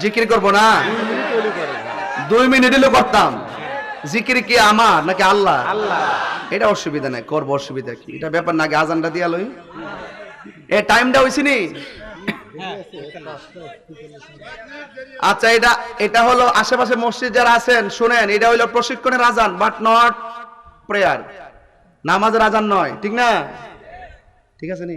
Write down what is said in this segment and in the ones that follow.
জিকির করব না? দুই মিনিট হলেও করতাম। জিকির কি আমার নাকি আল্লাহ? আল্লাহ এটা অসুবিধা নাই, করব অসুবিধা কি? এটা ব্যাপার নাকি আজানটা দিয়া লই। এ টাইমটা হইছে নি? আচ্ছা এটা এটা হলো আশেপাশে মসজিদ যারা আছেন, শুনেন, এটা হলো প্রশিক্ষণের আজান বাট নট প্রেয়ার নামাজের আজান নয়, ঠিক না? ঠিক আছে নি?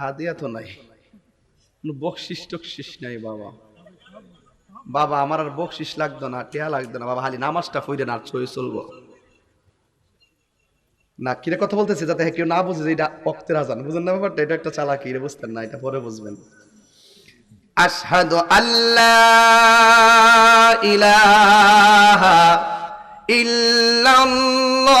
হাদিয়া তো নাই। বকশিস টকশিস নাই বাবা। বাবা আমার আর বকশিস লাগতো না টেয়া লাগতো না। বাবা খালি নামাজটা ফইরে না ছই চলবো। না কিরে কথা বলতেছে যাতে কেউ না বুঝে যে এটা অক্তের আজান। বুঝেন না ব্যাপারটা? এটা একটা চালাকি রে বুঝতেন না এটা পরে বুঝবেন। আশহাদু আল্লাহ ইলাহা ইল্লাল্লাহ।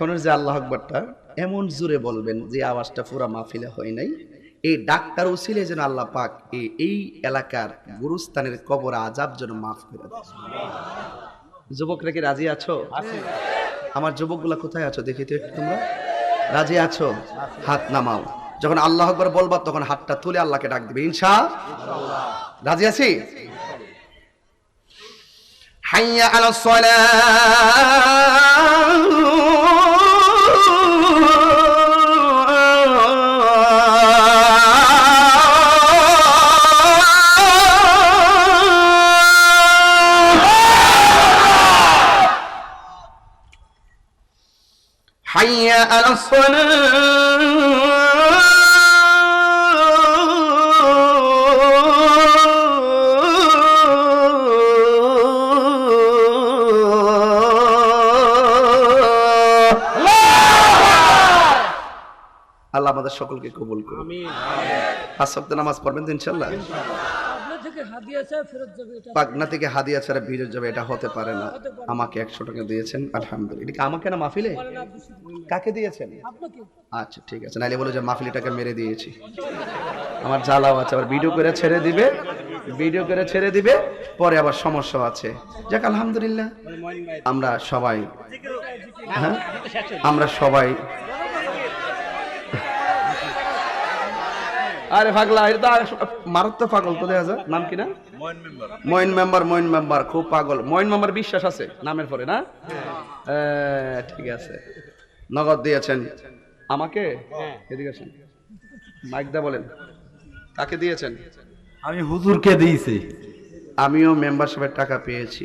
এখনের যে আল্লাহ আকবরটা এমন জোরে বলবেন যে আওয়াজটা পুরা মাহফিলে হয় নাই এই ডাক্তার উসিলে যেন আল্লাহ পাক এই এলাকার গুরুস্থানের কবর আজাব যেন মাফ করে যুবকরা কি রাজি আছো? আমার যুবকগুলা কোথায় আছো দেখি তো একটু তোমরা। রাজি আছো? হাত নামাও। যখন আল্লাহ আকবর বলবা তখন হাতটা তুলে আল্লাহকে ডাক দিবে। ইনশা রাজি আছি? হাইয়া আলা حي على الصلاة আল্লাহ আমাদের সকলকে কবুল করুন পাঁচ সপ্তাহ নামাজ পড়বেন তো ইনশাল্লাহ ফেরত পাগনা থেকে হাদিয়া ছাড়া ভিড় যাবে এটা হতে পারে না। আমাকে একশো টাকা দিয়েছেন আলহামদুলিল্লাহ। এটা আমাকে না মাহফিলে। কাকে দিয়েছেন? আচ্ছা ঠিক আছে। নাইলে বলে যে মাহফিলিটাকে মেরে দিয়েছি। আমার জ্বালাও আছে আবার ভিডিও করে ছেড়ে দিবে ভিডিও করে ছেড়ে দিবে পরে আবার সমস্যা আছে। যাক আলহামদুলিল্লাহ। আমরা সবাই হ্যাঁ? আমরা সবাই আরে পাগলা এটা তো মারাত্মক পাগল তো দেখা যায় নাম কি না? মইন মেম্বার। মইন মেম্বার খুব পাগল। মইন মেম্বার বিশ্বাস আছে নামের পরে না? ঠিক আছে। নগদ দিয়েছেন। আমাকে? এদিকে আসেন। মাইক বলেন। কাকে দিয়েছেন? আমি হুজুরকে দিয়েছি। আমিও মেম্বারশিপের টাকা পেয়েছি।